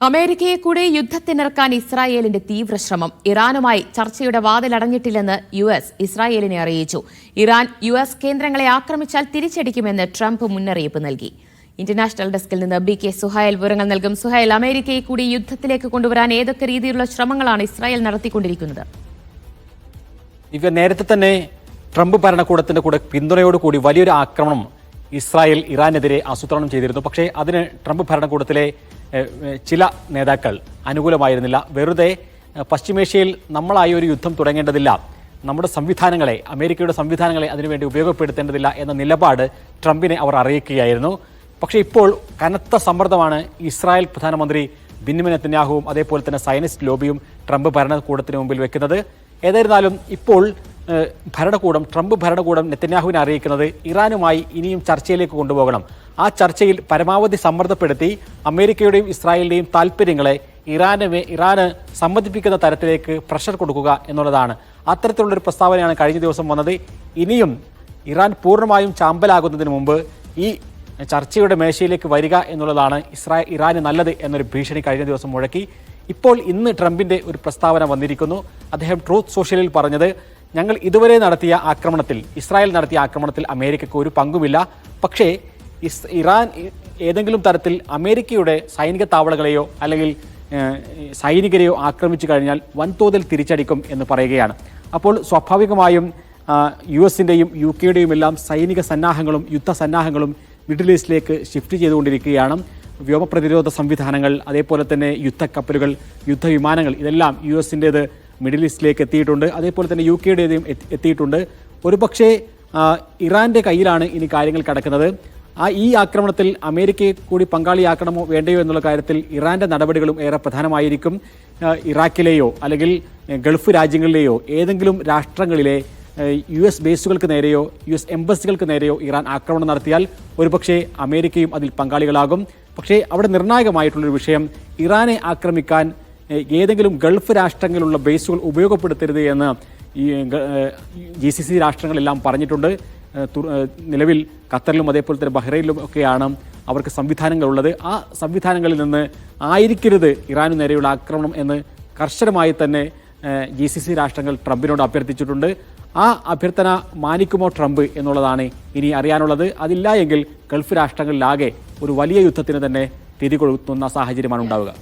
അമേരിക്കയെ കൂടി യുദ്ധത്തിനിറക്കാൻ ഇസ്രായേലിന്റെ തീവ്രശ്രമം. ഇറാനുമായി ചർച്ചയുടെ വാതിലടഞ്ഞിട്ടില്ലെന്ന് യു എസ് ഇസ്രായേലിനെ അറിയിച്ചു. ഇറാൻ യു എസ് കേന്ദ്രങ്ങളെ ആക്രമിച്ചാൽ തിരിച്ചടിക്കുമെന്ന് ട്രംപ് മുന്നറിയിപ്പ് നൽകി. ഇന്റർനാഷണൽ ഡെസ്കിൽ നിന്ന് ബി കെ സുഹൈൽ വിവരങ്ങൾ നൽകും. സുഹൈൽ അമേരിക്കയെ കൂടി യുദ്ധത്തിലേക്ക് കൊണ്ടുവരാൻ ഏതൊക്കെ രീതിയിലുള്ള ശ്രമങ്ങളാണ് ഇസ്രായേൽ നടത്തിക്കൊണ്ടിരിക്കുന്നത്? നേരത്തെ തന്നെ ട്രംപ് ഭരണകൂടത്തിന്റെ കൂടെ പിന്തുണയോടുകൂടി വലിയൊരു ആക്രമണം ഇസ്രായേൽ ഇറാനെതിരെ ആസൂത്രണം ചെയ്തിരുന്നു. പക്ഷേ അതിന് ട്രംപ് ഭരണകൂടത്തിലെ ചില നേതാക്കൾ അനുകൂലമായിരുന്നില്ല. വെറുതെ പശ്ചിമേഷ്യയിൽ നമ്മളായി ഒരു യുദ്ധം തുടങ്ങേണ്ടതില്ല. നമ്മുടെ സംവിധാനങ്ങളെ അമേരിക്കയുടെ സംവിധാനങ്ങളെ അതിനുവേണ്ടി ഉപയോഗപ്പെടുത്തേണ്ടതില്ല എന്ന നിലപാട് ട്രംപിനെ അവർ അറിയിക്കുകയായിരുന്നു. പക്ഷേ ഇപ്പോൾ കനത്ത സമ്മർദ്ദമാണ് ഇസ്രായേൽ പ്രധാനമന്ത്രി ബിന്യമിൻ നെത്തന്യാഹുവും അതേപോലെ തന്നെ സയനിസ്റ്റ് ലോബിയും ട്രംപ് ഭരണകൂടത്തിന് മുമ്പിൽ വെക്കുന്നത്. ഏതായിരുന്നാലും ഇപ്പോൾ ഭരണകൂടം ട്രംപ് ഭരണകൂടം നെത്തന്യാഹുവിനെ അറിയിക്കുന്നത് ഇറാനുമായി ഇനിയും ചർച്ചയിലേക്ക് കൊണ്ടുപോകണം. ആ ചർച്ചയിൽ പരമാവധി സമ്മർദ്ദപ്പെടുത്തി അമേരിക്കയുടെയും ഇസ്രായേലിന്റെയും താല്പര്യങ്ങളെ ഇറാന് ഇറാന് സമ്മതിപ്പിക്കുന്ന തരത്തിലേക്ക് പ്രഷർ കൊടുക്കുക എന്നുള്ളതാണ്. അത്തരത്തിലുള്ളൊരു പ്രസ്താവനയാണ് കഴിഞ്ഞ ദിവസം വന്നത്. ഇനിയും ഇറാൻ പൂർണമായും ചാമ്പലാകുന്നതിന് മുമ്പ് ഈ ചർച്ചയുടെ മേശയിലേക്ക് വരിക എന്നുള്ളതാണ് ഇസ്രായേൽ ഇറാന് നല്ലത് എന്നൊരു ഭീഷണി കഴിഞ്ഞ ദിവസം മുഴക്കി. ഇപ്പോൾ ഇന്ന് ട്രംപിന്റെ ഒരു പ്രസ്താവന വന്നിരിക്കുന്നു. അദ്ദേഹം ട്രൂത്ത് സോഷ്യലിൽ പറഞ്ഞത് ഞങ്ങൾ ഇതുവരെ നടത്തിയ ആക്രമണത്തിൽ ഇസ്രായേൽ നടത്തിയ ആക്രമണത്തിൽ അമേരിക്കയ്ക്ക് ഒരു പങ്കുമില്ല. പക്ഷേ ഇസ് ഇറാൻ ഏതെങ്കിലും തരത്തിൽ അമേരിക്കയുടെ സൈനിക താവളകളെയോ അല്ലെങ്കിൽ സൈനികരെയോ ആക്രമിച്ചു കഴിഞ്ഞാൽ വൻതോതിൽ തിരിച്ചടിക്കും എന്ന് പറയുകയാണ്. അപ്പോൾ സ്വാഭാവികമായും യു എസിന്റെയും യു കെയുടെയും എല്ലാം സൈനിക സന്നാഹങ്ങളും യുദ്ധ സന്നാഹങ്ങളും മിഡിൽ ഈസ്റ്റിലേക്ക് ഷിഫ്റ്റ് ചെയ്തുകൊണ്ടിരിക്കുകയാണ്. വ്യോമപ്രതിരോധ സംവിധാനങ്ങൾ അതേപോലെ തന്നെ യുദ്ധക്കപ്പലുകൾ യുദ്ധവിമാനങ്ങൾ ഇതെല്ലാം യു എസിന്റേത് മിഡിൽ ഈസ്റ്റിലേക്ക് എത്തിയിട്ടുണ്ട്. അതേപോലെ തന്നെ യു കെയുടേതും എത്തി- എത്തിയിട്ടുണ്ട്. ഒരു പക്ഷേ ഇറാന്റെ കയ്യിലാണ് ഇനി കാര്യങ്ങൾ കിടക്കുന്നത്. ആ ഈ ആക്രമണത്തിൽ അമേരിക്കയെ കൂടി പങ്കാളിയാക്കണമോ വേണ്ടയോ എന്നുള്ള കാര്യത്തിൽ ഇറാന്റെ നടപടികളും ഏറെ പ്രധാനമായിരിക്കും. ഇറാഖിലെയോ അല്ലെങ്കിൽ ഗൾഫ് രാജ്യങ്ങളിലെയോ ഏതെങ്കിലും രാഷ്ട്രങ്ങളിലെ യു എസ് ബേസുകൾക്ക് നേരെയോ യു എസ് എംബസികൾക്ക് നേരെയോ ഇറാൻ ആക്രമണം നടത്തിയാൽ ഒരുപക്ഷെ അമേരിക്കയും അതിൽ പങ്കാളികളാകും. പക്ഷേ അവിടെ നിർണായകമായിട്ടുള്ളൊരു വിഷയം ഇറാനെ ആക്രമിക്കാൻ ഏതെങ്കിലും ഗൾഫ് രാഷ്ട്രങ്ങളിലുള്ള ബേസുകൾ ഉപയോഗപ്പെടുത്തരുത് എന്ന് ഈ ജി സി സി രാഷ്ട്രങ്ങളെല്ലാം പറഞ്ഞിട്ടുണ്ട്. നിലവിൽ ഖത്തറിലും അതേപോലെ തന്നെ ബഹ്റൈനിലും ഒക്കെയാണ് അവർക്ക് സംവിധാനങ്ങളുള്ളത്. ആ സംവിധാനങ്ങളിൽ നിന്ന് ആയിരിക്കരുത് ഇറാനു നേരെയുള്ള ആക്രമണം എന്ന് കർശനമായി തന്നെ ജി സി സി രാഷ്ട്രങ്ങൾ ട്രംപിനോട് അഭ്യർത്ഥിച്ചിട്ടുണ്ട്. ആ അഭ്യർത്ഥന മാനിക്കുമോ ട്രംപ് എന്നുള്ളതാണ് ഇനി അറിയാനുള്ളത്. അതില്ല എങ്കിൽ ഗൾഫ് രാഷ്ട്രങ്ങളിലാകെ ഒരു വലിയ യുദ്ധത്തിന് തന്നെ തിരികൊളുത്തുന്ന സാഹചര്യമാണ് ഉണ്ടാവുക.